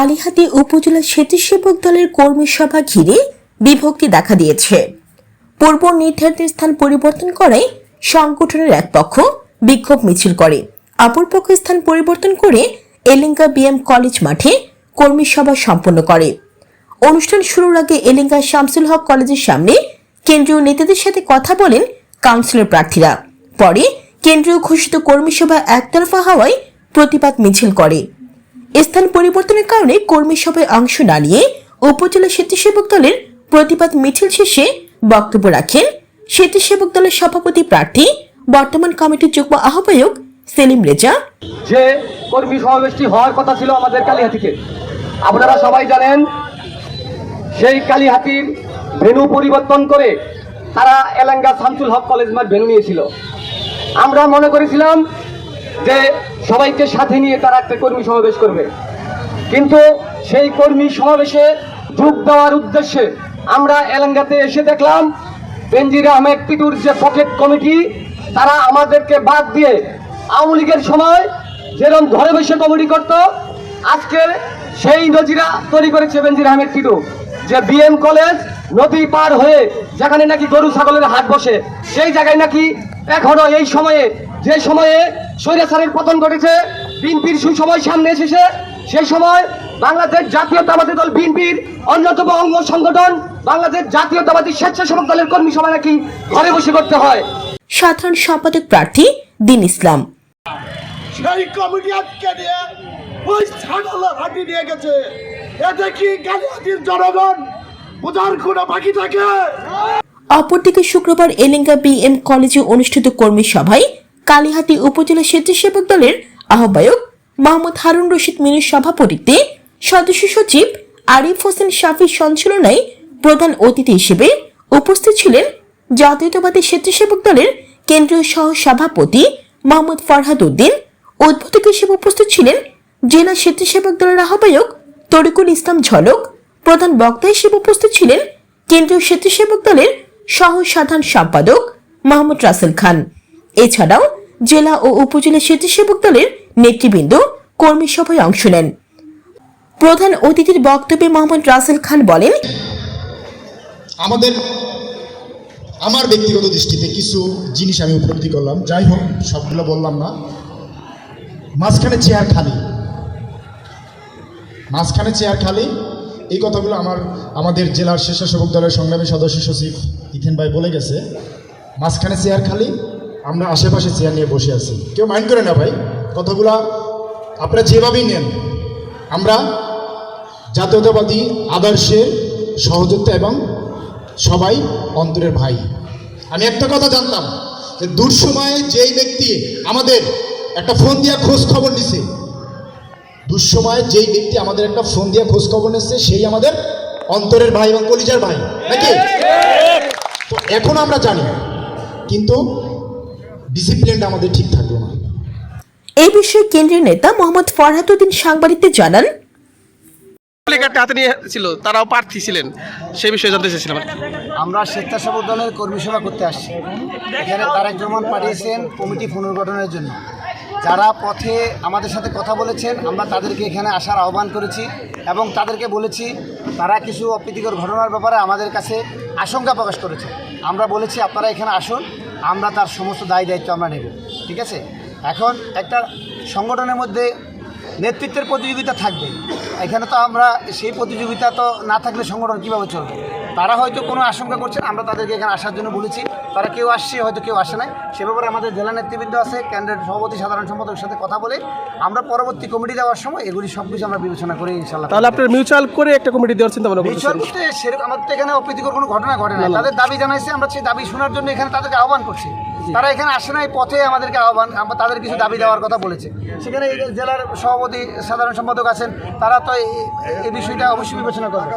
কালীহাতি উপজেলা স্বেচ্ছাসেবক দলের কর্মী সভা ঘিরে বিভক্তি দেখা দিয়েছে। পূর্ব নির্ধারিত স্থান পরিবর্তন করায় সংগঠনের এক পক্ষ বিক্ষোভ মিছিল করে। অপর পক্ষ স্থান পরিবর্তন করে এলেঙ্গা বিএম কলেজ মাঠে কর্মী সভা সম্পন্ন করে। অনুষ্ঠান শুরুর আগে এলেঙ্গা শামসুল হক কলেজের সামনে কেন্দ্রীয় নেতাদের সাথে কথা বলেন কাউন্সিলর প্রার্থীরা। পরে কেন্দ্রীয় ঘোষিত কর্মী সভা একতরফা হওয়ায় প্রতিবাদ মিছিল করে। স্থান পরিবর্তনের কারণে কর্মী সভায় অংশ না নিয়ে উপজেলা স্বেচ্ছাসেবক দলের প্রতিবাদ মিছিল শেষে বক্তব্য রাখেন স্বেচ্ছাসেবক দলের সভাপতি প্রার্থী, বর্তমান কমিটির যুগ্ম আহ্বায়ক সেলিম রেজা। যে কর্মী সমাবেশটি হওয়ার কথা ছিল আমাদের কালীহাতিতে আপনারা সবাই জানেন, সেই কালীহাতির ভেনু পরিবর্তন করে তারা এলাঙ্গা শামসুল হক কলেজ মাঠ ভেনু নিয়েছিল। আমরা মনে করেছিলাম যে সবাইকে সাথে নিয়ে তারা একটা কর্মী সমাবেশ করবে। কিন্তু সেই কর্মী সমাবেশে যোগ দেওয়ার উদ্দেশ্যে আমরা এলাঙ্গাতে এসে দেখলাম, বেনজির আহমেদ টিটুর যে পকেট কমিটি, তারা আমাদেরকে বাদ দিয়ে আওয়ামী লীগের সময় যেরকম ঘরে বসে কমিটি করত আজকে সেই নজিরা তৈরি করেছে বেনজির আহমেদ টিটু যে বিএম কলেজ নদী পার হয়ে যেখানে নাকি গরু ছাগলের হাট বসে, সেই জায়গায় নাকি এখনও এই সময়ে যে সময়ে স্বৈরাচারের পতন ঘটেছে বিএনপির সুসময় সামনে এসেছে সেই সময় বাংলাদেশ জাতীয়তাবাদী দল বিএনপির অন্যতম অঙ্গ সংগঠন বাংলাদেশ জাতীয়তাবাদী স্বেচ্ছাসেবক দলের কর্মী সভা নাকি ঘরে বসে করতে হয়। সাধারণ সম্পাদক প্রার্থী দিন ইসলাম। সেই কমিটি আজকে নিয়ে ওই ছাগলের হাঁটি নিয়ে গেছে। এতে কি গালিহাতির জনগণ বোঝার কোনো বাকি থাকে। অপরদিকে শুক্রবার এলেঙ্গা বিএম কলেজে অনুষ্ঠিত কর্মী সভায় কালীহাতি উপজেলা স্বেচ্ছাসেবক দলের আহ্বায়ক মোহাম্মদ হারুন রশিদ মিনুর সভাপতিত্বে সদস্য সচিব আরিফ হোসেন শাফির সঞ্চালনায় প্রধান অতিথি হিসেবে উপস্থিত ছিলেন জাতীয়তাবাদী স্বেচ্ছাসেবক দলের কেন্দ্রীয় সহ সভাপতি মোহাম্মদ ফরহাদ উদ্দিন। উদ্বোধক হিসেবে উপস্থিত ছিলেন জেলা স্বেচ্ছাসেবক দলের আহ্বায়ক তরিকুল ইসলাম ঝলক। প্রধান বক্তা হিসেবে উপস্থিত ছিলেন কেন্দ্রীয় স্বেচ্ছাসেবক দলের সহ সাধারণ সম্পাদক মোহাম্মদ রাসেল খান। এছাড়াও জেলা ও উপজেলা স্বেচ্ছাসেবক দলের নেতৃবৃন্দ কর্মী সভায় অংশ নেন। প্রধান অতিথির বক্তব্যে মোহাম্মদ রাসেল খান বলেন, আমাদের, আমার ব্যক্তিগত দৃষ্টিতে কিছু জিনিস আমি উপলব্ধি করলাম। যাই হোক, সবগুলো বললাম না। মাঝখানে চেয়ার খালি। মাঝখানে চেয়ার খালি। এই কথাগুলো আমার, আমাদের জেলার স্বেচ্ছাসেবক দলের সংগ্রামী সদস্য সচিব ইথেন ভাই বলে গেছে। মাঝখানে চেয়ার খালি। আমরা আশেপাশে চেয়ার নিয়ে বসে আছি। কেউ মাইন্ড করে না ভাই কথাগুলা আপনারা যেভাবেই নেন। আমরা জাতীয়তাবাদী আদর্শের সহযোগিতা এবং সবাই অন্তরের ভাই। আমি একটা কথা জানতাম যে দূর সময়ে যেই ব্যক্তি আমাদের একটা ফোন দিয়া খোঁজ খবর নিছে দুঃসময়ে যেই ব্যক্তি আমাদের একটা ফোন দিয়ে খোঁজ খবর নিচ্ছে সেই আমাদের অন্তরের ভাই এবং কলিজার ভাই। নাকি? তো এখন আমরা জানি কিন্তু ডিসিপ্লিনটা আমাদের ঠিক থাকল না। এই বিষয়ে কেন্দ্রীয় নেতা মোহাম্মদ ফরহাদ উদ্দিন সাংবাদিকদের জানান। প্লেকার্ডটা হাতে নিয়ে ছিল তারাও প্রার্থী ছিলেন। সেই বিষয়ে জানতে কি। আমরা স্বেচ্ছাসেবক দলের কর্মী সভা করতে আসছি। এখানে তারেক রহমান পাঠিয়েছেন কমিটি পুনর্গঠনের জন্য। যারা পথে আমাদের সাথে কথা বলেছেন আমরা তাদেরকে এখানে আসার আহ্বান করেছি এবং তাদেরকে বলেছি তারা কিছু অপ্রীতিকর ঘটনার ব্যাপারে আমাদের কাছে আশঙ্কা প্রকাশ করেছে। আমরা বলেছি আপনারা এখানে আসুন আমরা তার সমস্ত দায় দায়িত্ব আমরা নেব, ঠিক আছে? এখন একটা সংগঠনের মধ্যে নেতৃত্বের প্রতিযোগিতা থাকবে। এখানে তো আমরা সেই প্রতিযোগিতা তো না থাকলে সংগঠন কীভাবে চলবে? তারা হয়তো কোনো আশঙ্কা করছেন আমরা তাদেরকে এখানে আসার জন্য বলেছি। তারা কেউ আসছে হয়তো কেউ আসে নাই। সে ব্যাপারে আমাদের জেলা নেতৃবৃন্দ আছে কেন্দ্রের সভাপতি সাধারণ সম্পাদকের সাথে কথা বলে আমরা পরবর্তী কমিটি দেওয়ার সময় এগুলি সব কিছু আমরা বিবেচনা করি ইনশাল্লাহ তাহলে আপনার মিউচুয়াল করে একটা কমিটি দেওয়ার চিন্তা ভাবনা মিউচুয়াল বলতে সেরকম আমাদের তো এখানে অপ্রীতিকর কোনো ঘটনা ঘটে না। তাদের দাবি জানাইছে আমরা সেই দাবি শোনার জন্য এখানে তাদেরকে আহ্বান করছি। তারা এখানে আসে নাই পথে আমাদেরকে আহ্বান আমরা তাদের কিছু দাবি দেওয়ার কথা বলেছে। সেখানে জেলার সভাপতি সাধারণ সম্পাদক আছেন তারা তো এই- এই বিষয়টা অবশ্যই বিবেচনা করবে।